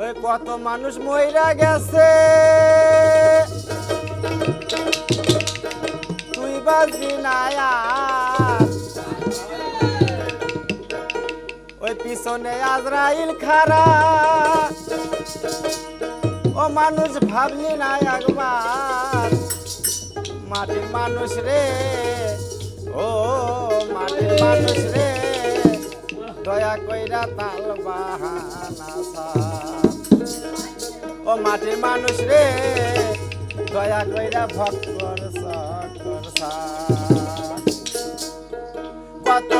ওই কত মানুষ মইরা গেছে। তুই বাজবি না ওই পিছনে আজরাইল খারা। ও মানুষ ভাবলি না একবার। মাটির মানুষ রে, ও মাটির মানুষ রে। দয়া কইরা তাল বাহানা। ও মাটির মানুষ রে দয়া কইরা ভক্তর সকর সার। কত